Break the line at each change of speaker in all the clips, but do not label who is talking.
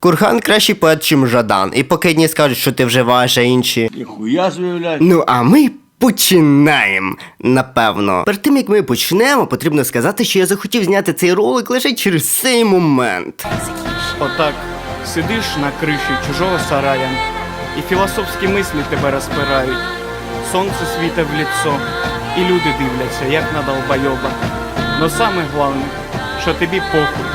Курхан кращий поет, чим Жадан. І поки одні скажуть, що ти вживаєш, а інші.
Ніхуя собі.
Ну а ми починаємо. Напевно. Перед тим як ми почнемо, потрібно сказати, що я захотів зняти цей ролик лише через цей момент.
Отак сидиш на криші чужого сарая, і філософські мислі тебе розпирають. Сонце світе в ліцо, і люди дивляться, як на долбойоба. Но саме головне, що тобі похуй.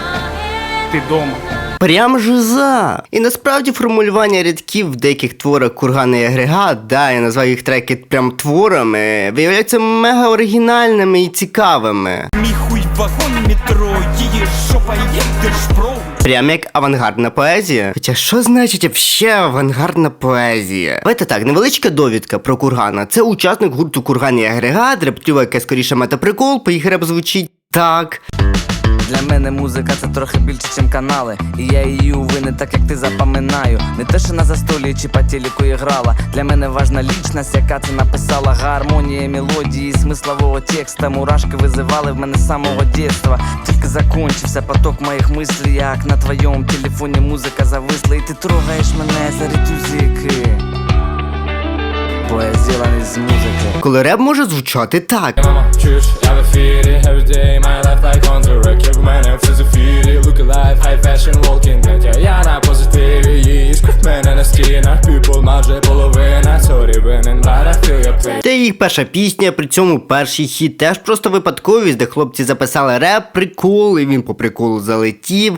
Ти дома.
Прям жиза. І насправді формулювання рядків в деяких творах кургани і агрегат, да, я назвав їх треки прям творами, виявляються мега оригінальними і цікавими.
Мій хуй в вагоні метро, її жопа є держпром.
Прям як авангардна поезія. Хоча що значить вообще авангардна поезія? Давайте так, невеличка довідка про кургана. Це учасник гурту Курган і агрегат, рептива, яке скоріше метаприкол, по їх реп звучить так.
Для мене музика це трохи більше, ніж канали. І я її увини, так як ти запам'ятаю. Не те, що на застолі чи по телеку грала. Для мене важна лічність, яка це написала. Гармонія мелодії, смислового текста. Мурашки визивали в мене з самого дєтства. Тільки закончився поток моїх мислів, як на твоєму телефоні музика зависла. І ти трогаєш мене за ритюзики.
Коли реп може звучати так. Це їх перша пісня, при цьому перший хіт теж просто випадковість, де хлопці записали реп, прикол, і він по приколу залетів.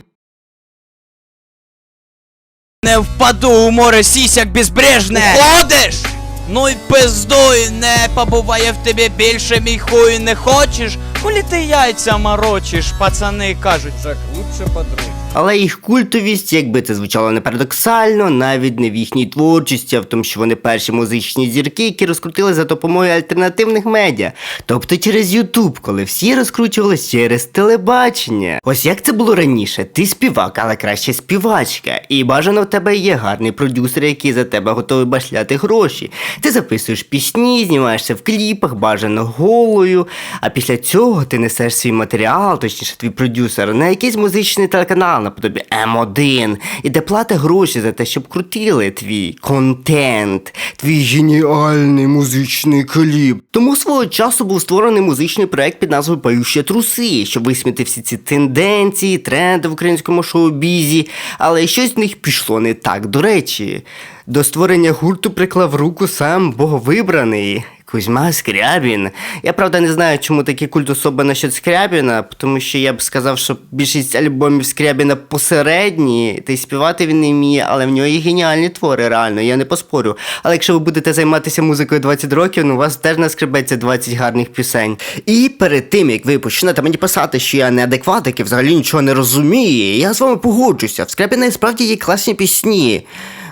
Не впаду у море сісяк безбрежне. Ходиш? Ну й пиздуй, не побуває в тебе більше мій хуй не хочеш? Кулі ти яйця морочиш, пацани кажуть, так лучше подруг.
Але їх культовість, якби це звучало не парадоксально, навіть не в їхній творчості, а в тому, що вони перші музичні зірки, які розкрутили за допомогою альтернативних медіа, тобто через Ютуб, коли всі розкручувались через телебачення. Ось як це було раніше, ти співак, але краще співачка, і бажано в тебе є гарний продюсер, який за тебе готовий башляти гроші. Ти записуєш пісні, знімаєшся в кліпах, бажано голою, а після цього ти несеш свій матеріал, точніше твій продюсер, на якийсь музичний телеканал наподобі М1, і де платить гроші за те, щоб крутили твій контент, твій геніальний музичний кліп. Тому свого часу був створений музичний проект під назвою Пающі труси, щоб висміти всі ці тенденції, тренди в українському шоу-бізі, але щось в них пішло не так. До речі, до створення гурту приклав руку сам боговибраний. Кузьма Скрябін. Я правда не знаю, чому такий культ особи насчет Скрябіна, тому що я б сказав, що більшість альбомів Скрябіна посередні, та й співати він не вміє, але в нього є геніальні твори, реально, я не поспорю. Але якщо ви будете займатися музикою 20 років, ну у вас теж наскребеться 20 гарних пісень. І перед тим, як ви почнете мені писати, що я неадекват, який взагалі нічого не розуміє, я з вами погоджуся. В Скрябіна і справді є класні пісні.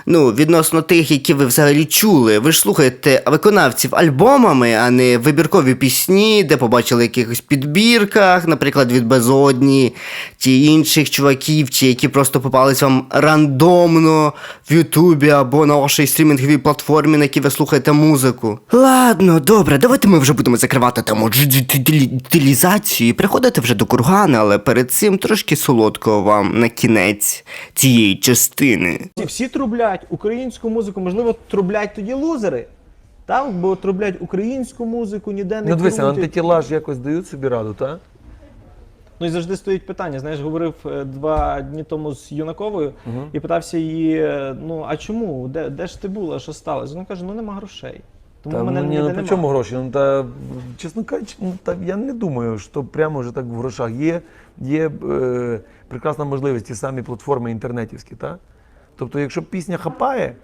Ну, відносно тих, які ви взагалі чули. Ви ж слухаєте виконавців альбомами, а не вибіркові пісні, де побачили якихось підбірках, наприклад, від Безодні, чи інших чуваків, чи які просто попались вам рандомно в Ютубі або на вашій стрімінговій платформі, на якій ви слухаєте музику. Ладно, добре, давайте ми вже будемо закривати тему і приходити вже до кургана, але перед цим трошки солодкого вам на кінець цієї частини.
Всі трублять українську музику, можливо, трублять тоді лузери. Так, бо трублять українську музику, ніде не
Ну дивися, антитіла ж якось дають собі раду, так?
Ну і завжди стоїть питання. Знаєш, говорив е, два дні тому з Юнаковою і питався її: е, ну а чому? Де, де ж ти була? Що сталося? Вона каже: ну нема грошей. Тому
Та,
мене
ну, ні,
ніде
ну
нема.
при чому гроші? Ну та чесно кажучи, ну та я не думаю, що прямо вже так в грошах. Є, є е, прекрасна можливість ті самі платформи інтернетівські, так? Тобто, якщо пісня хапає,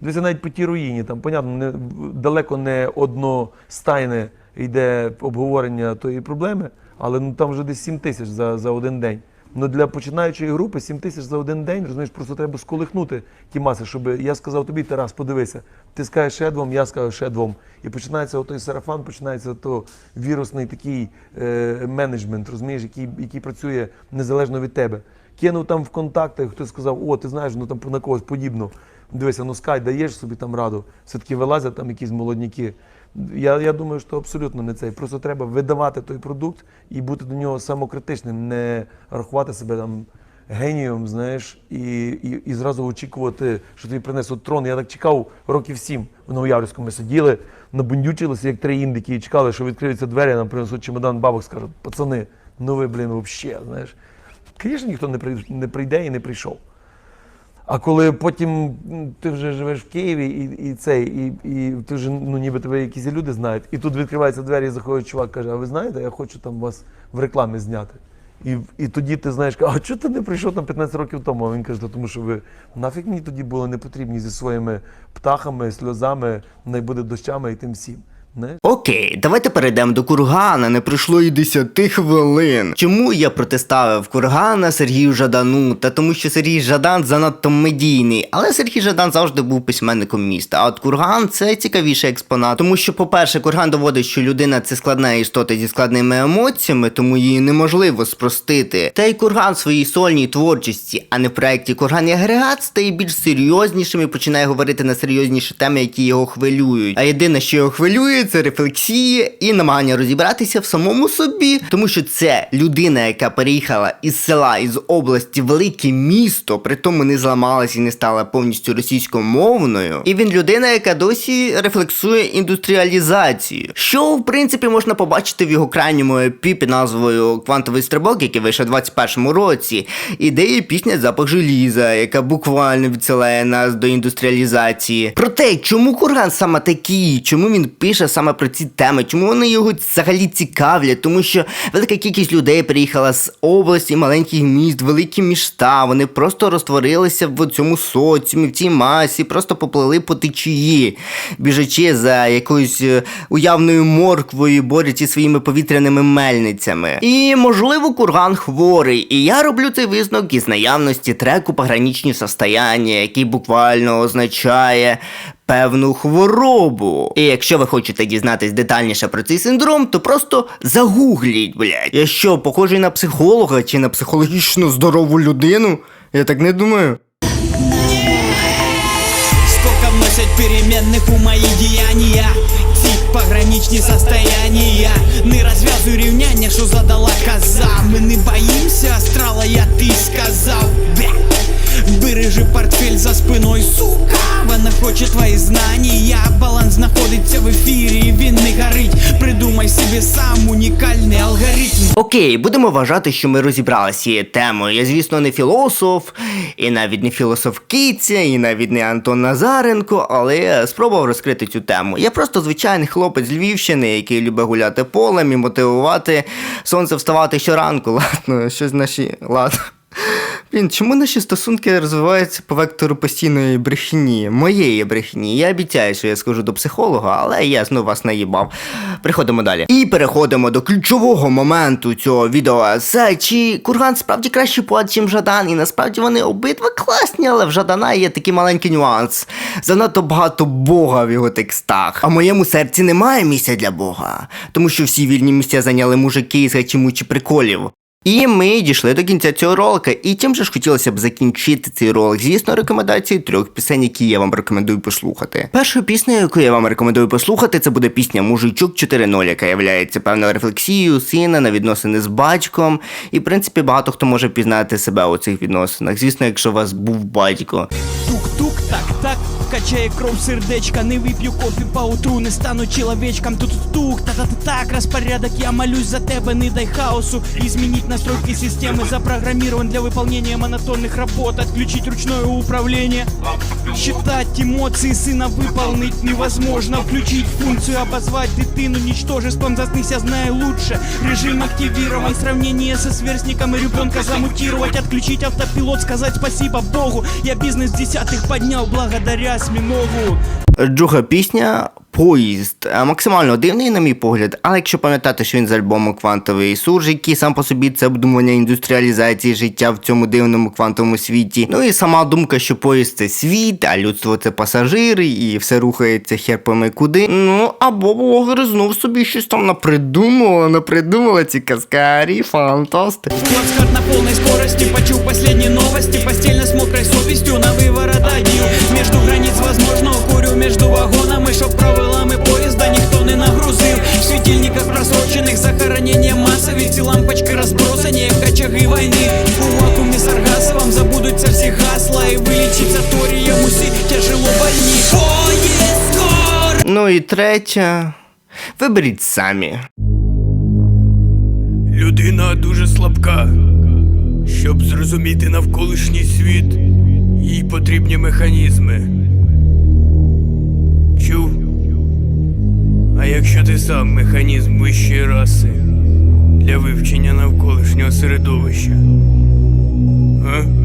дивися навіть по тій руїні, там, понятно, не, далеко не одностайне йде обговорення тої проблеми, але ну там вже десь 7 тисяч за, за один день. Ну для починаючої групи 7 тисяч за один день, розумієш, просто треба сколихнути ті маси, щоб я сказав тобі, Тарас, подивися, ти скажеш ще двом, я скажу ще двом. І починається той сарафан, починається то вірусний такий е, менеджмент, розумієш, який, який працює незалежно від тебе. Кинув там в контактах, хтось сказав, о, ти знаєш, ну там на когось подібно. Дивися, ну скай, даєш собі там раду. Все-таки вилазять там якісь молодняки. Я, я думаю, що абсолютно не цей. Просто треба видавати той продукт і бути до нього самокритичним, не рахувати себе там генієм, знаєш, і, і, і зразу очікувати, що тобі принесуть трон. Я так чекав років сім в Новояврському. Ми сиділи, набундючилися, як три індики, і чекали, що відкриються двері, нам принесуть чемодан бабок, скажуть, пацани, ну ви, блін, взагалі, знаєш. Звісно, ніхто не прийде, і не прийшов. А коли потім ти вже живеш в Києві, і, і цей, і, і ти вже ну ніби тебе якісь люди знають, і тут відкриваються двері, і заходить чувак, каже: А ви знаєте, я хочу там вас в рекламі зняти. І, і тоді ти знаєш, а чого ти не прийшов там 15 років тому? А він каже, тому що ви нафіг мені тоді були не потрібні зі своїми птахами, сльозами, не буде дощами і тим всім.
Окей, давайте перейдемо до кургана. Не пройшло і 10 хвилин. Чому я протиставив кургана Сергію Жадану? Та тому, що Сергій Жадан занадто медійний, але Сергій Жадан завжди був письменником міста. А от курган це цікавіший експонат. Тому що, по-перше, курган доводить, що людина це складна істота зі складними емоціями, тому її неможливо спростити. Та й курган в своїй сольній творчості, а не в проєкті Курган і агрегат стає більш серйознішим і починає говорити на серйозніші теми, які його хвилюють. А єдине, що його хвилює, це рефлексія і намагання розібратися в самому собі, тому що це людина, яка переїхала із села із області велике місто, при тому не зламалась і не стала повністю російськомовною. І він людина, яка досі рефлексує індустріалізацію, що в принципі можна побачити в його крайньому епі під назвою Квантовий стрибок, який вийшов у 21-му році, і де є пісня Запах желіза, яка буквально відсилає нас до індустріалізації. Про те, чому курган саме такий, чому він пише саме про ці теми, чому вони його взагалі цікавлять, тому що велика кількість людей приїхала з області, маленьких міст, великі міста. Вони просто розтворилися в цьому соціумі, в цій масі, просто поплили по течії, біжачи за якоюсь е, уявною морквою, борючи зі своїми повітряними мельницями. І можливо, курган хворий. І я роблю цей висновок із наявності треку пограничні состояння, який буквально означає певну хворобу. І якщо ви хочете дізнатись детальніше про цей синдром, то просто загугліть, блядь. Я що, похожий на психолога чи на психологічно здорову людину? Я так не думаю.
Сколько вносят переменных у мои деяния Ці пограничні состояния Не розв'язуй рівняння, що задала коза Ми не боїмся астрала, я ти сказав Бля. Бережи портфель за спиною, сука Вона хоче твої знання Баланс знаходиться в ефірі, він не горить Придумай собі сам унікальний алгоритм
Окей, будемо вважати, що ми розібралися цією темою. Я, звісно, не філософ, і навіть не філософ Киця, і навіть не Антон Назаренко, але спробував розкрити цю тему. Я просто звичайний хлопець з Львівщини, який любить гуляти полем і мотивувати сонце вставати щоранку. Ладно, щось наші. Ладно. Блін, чому наші стосунки розвиваються по вектору постійної брехні, моєї брехні? Я обіцяю, що я скажу до психолога, але я знову вас наїбав. Приходимо далі. І переходимо до ключового моменту цього відео. Це чи Курган справді кращий поет, чим Жадан, і насправді вони обидва класні, але в Жадана є такий маленький нюанс. Занадто багато Бога в його текстах. А в моєму серці немає місця для Бога, тому що всі вільні місця зайняли мужики з гачимучі приколів. І ми дійшли до кінця цього ролика, і тим же ж хотілося б закінчити цей ролик, звісно, рекомендації трьох пісень, які я вам рекомендую послухати. Першою піснею, яку я вам рекомендую послухати, це буде пісня Мужичок 4.0, яка є певною рефлексією сина на відносини з батьком. І в принципі багато хто може пізнати себе у цих відносинах. Звісно, якщо у вас був батько.
Тук-тук, так-так, качає кров сердечка, не вип'ю кофі поутру, не стану чоловічком. Тут тук, та-та-та-так, розпорядок, я молюсь за тебе, не дай хаосу. Изменить настройки системы, запрограммирован для выполнения монотонных работ, отключить ручное управление. Считать эмоции сына выполнить невозможно, включить функцию обозвать дитину, ничтожеством заснись, я знаю лучше. Режим активирован, сравнение со сверстником и ребенка замутировать, отключить автопилот, сказать спасибо Богу. Я бизнес десятых поднял благодаря осьминогу.
Друга пісня Поїзд. Е, Максимально дивний, на мій погляд, але якщо пам'ятати, що він з альбому Квантовий сурж, який сам по собі це обдумування індустріалізації життя в цьому дивному квантовому світі. Ну і сама думка, що поїзд це світ, а людство це пасажири, і все рухається хер пойми куди. Ну або блогери знов собі щось там напридумували, напридумували ці каскарі, фантасти.
Плацкарт на полной скорости Почув последние новости Постельно с мокрой совестью На выворот одел Между границ возможно Между вагонами Чтоб провелами поезда Ніхто не нагрузив В світильниках просрочених Захоронення масові Ці лампочки розбросані Як очаги війни У вакуумі саргаса гасла и вылечиться торием уси тяжело больни Поезд скоро
Ну і третя. Виберіть самі.
Людина дуже слабка. Щоб зрозуміти навколишній світ, їй потрібні механізми. А якщо ти сам механізм вищої раси для вивчення навколишнього середовища? А?